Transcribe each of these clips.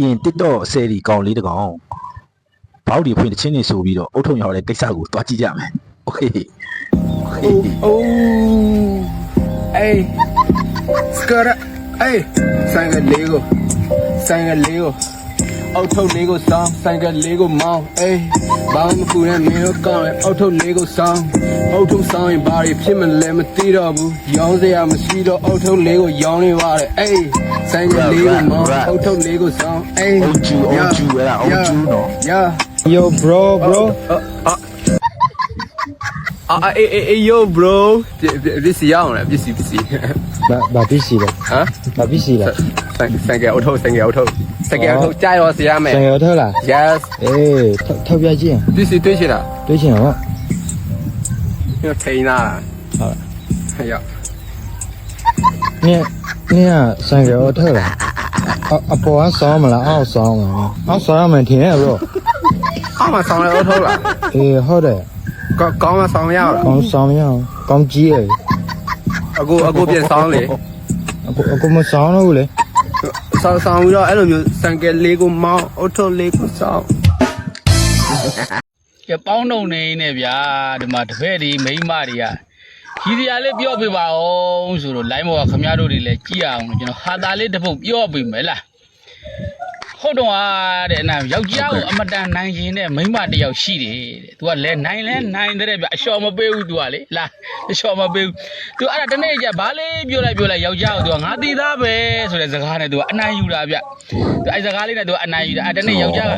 ရင် TikTok ဆယ်ဒီကောင်လေးတစ်ကောင်ဘောက်ဒီဖွင့်တစ်ချင်းနေဆိုပြီးတော့အုတ်ထုံရောက်တဲ့ကိစ္စကိုတွားကြည့်ကြမယ်โอเคโอเค Oh, hey, skirt, hey, sang a Lego, sang a Lego. အောက်ထုတ်လေးကိုစောင်းဆိုင်ကလေးကိုမောင်းအေးဘာမှမကူနဲ့မင်းတို့ကောင်းရဲ့အောက်ထုတ်လေးကိုစောင်းအောက်ထုတ်စောင်းရင်ဘာတွေဖြစ်မလဲမသိတော့ဘူးရောင်းစရာမရှိတော့အောက်ထုတ်လေးကိုရောင်းနေပါတယ်အေး ဆိုင်ကလေးကိုမောင်းအောက်ထုတ်လေးကိုစောင်းအေးအုတ်ကျူအုတ်ကျူအဲ့ဒါအုတ်ကျူနော် yeah Yo bro bro အာအေးအေး yo bro ပစ္စည်းရအောင်လားပစ္စည်းပစ္စည်းဘာဘာပစ္စည်းလဲဟမ်ဘာပစ္စည်းလဲဆိုင်ဆိုင်ကအောက်ထုတ်ဆိုင်ကအောက်ထုတ်ဆိုင်ကအောက်ထုတ်ကြားရောစရမယ်ဆန်ရထောက်လား yes အေးထောက်ထောက်ပြကြည့်ပစ္စည်းတွေ့ချင်လားတွေးချင်တော့ညထိန်းလာဟုတ်ဟဲ့ရောက် နင်းနင်းကဆန်ရထောက်လားအအပေါ်ကဆောင်းမလားအောက်ဆောင်းမလားအောက်ဆောင်းရမယ်ထင်ရဲ့ bro အောက်မှာဆောင်းလဲအောက်ထုတ်လားအေးဟုတ်တယ်ကောင်းကောင်းမဆောင်းရအောင်ကောင်းဆောင်းရအောင်ကောင်းကြီးရဲ့အခုအခုပြန်ဆောင်းလေအခုအခုမဆောင်းတော့ဘူးလေဆောင်းဆောင်းပြီးတော့အဲ့လိုမျိုးစံကလေးကိုမောင်းအောက်ထုတ်လေးကိုဆောင်းကဲပေါင်းတုံနေနေဗျာဒီမှာတပည့်ဒီမိန်းမတွေက ကြီးစရာလေးပြောပြပါအောင်ဆိုတော့ line ဘောကခမရတို့တွေလည်းကြည့်ရအောင်လို့ကျွန်တော်ဟာတာလေးတစ်ပုတ်ပြောပြမယ်လားဟုတ်တော့အားတဲ့နာယောက်ျားကိုအမတန်နိုင်ရင်တဲ့မိန်းမတစ်ယောက်ရှိတယ်တဲ့။ तू ကလည်းနိုင်လဲနိုင်တဲ့ဗျအလျှော်မပေးဘူး तू ကလေလားအလျှော်မပေးဘူး။ तू အဲ့ဒါတနေ့ကျဘာလေးပြောလိုက်ပြောလိုက်ယောက်ျားကို तू ကငါတည်သားပဲဆိုတဲ့စကားနဲ့ तू ကအနိုင်ယူတာဗျ။ तू အဲ့စကားလေးနဲ့ तू ကအနိုင်ယူတာအဲ့တနေ့ယောက်ျားက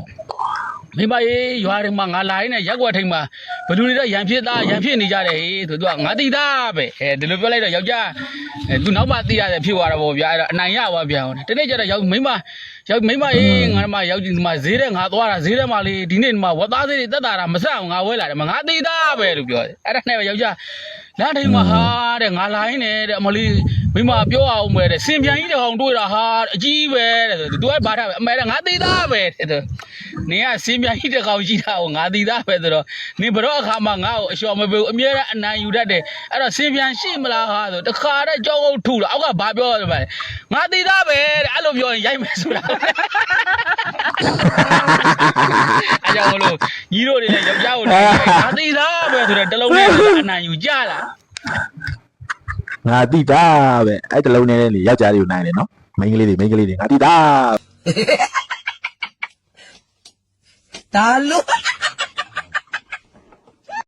မိမရေရွာတွေမှာငါလာရင်းနဲ့ရက်ွက်ထိန်မှာဘယ်လူတွေတော့ရံဖြစ်သားရံဖြစ်နေကြတယ်ဟေးဆိုသူကငါတိသားပဲအဲဒီလိုပြောလိုက်တော့ယောက်ျားအဲသူနောက်မှသိရတယ်ဖြစ်သွားတာပေါ့ဗျာအဲ့တော့အနိုင်ရသွားပြန်အောင်တနေ့ကျတော့ယောက်မိမယောက်မိမရေငါမှယောက်ဒီမှာဈေးတဲ့ငါသွားတာဈေးတဲ့မှာလေဒီနေ့မှာဝတ်သားဈေးတွေတက်တာတာမဆက်အောင်ငါဝဲလာတယ်မငါတိသားပဲလို့ပြောတယ်အဲ့ဒါနဲ့ပဲယောက်ျားလမ်းထိန်မှာဟာတဲ့ငါလာရင်းနဲ့တဲ့အမလီ မိမပြောအောင်ပဲတဲ့စင်ပြန်ကြီးတဲ့ဟောင်တွေ့တာဟာအကြီးပဲတဲ့ဆိုသူကဘာထားပဲအမေတဲ့ငါတိသားပဲတဲ့နင်ကစင်းပြကြီးတစ်ကောင်ရှိတာကိုငါသိသားပဲဆိုတော့နင်ဘတော့အခါမှငါ့ကိုအလျှော်မပေးဘူးအမြဲတမ်းအနိုင်ယူတတ်တယ်အဲ့တော့စင်းပြန်ရှိမလားဟာဆိုတခါတည်းကြောက်အုပ်ထုတာအောက်ကဘာပြောရမလဲငါသိသားပဲတဲ့အဲ့လိုပြောရင်ရိုက်မယ်ဆိုတာအဲ့ကြောင့်မလို့ညီတို့တွေလည်းယောက်ျားကိုလည်းငါသိသားပဲဆိုတော့တလုံးနဲ့အနိုင်ယူကြလား ငါတိတာပဲအဲ့တလုံးနဲ့လေယောက်ျားတွေကိုနိုင်တယ်နော်မိန်းကလေးတွေမိန်းကလေးတွေငါတိတာဒါလို့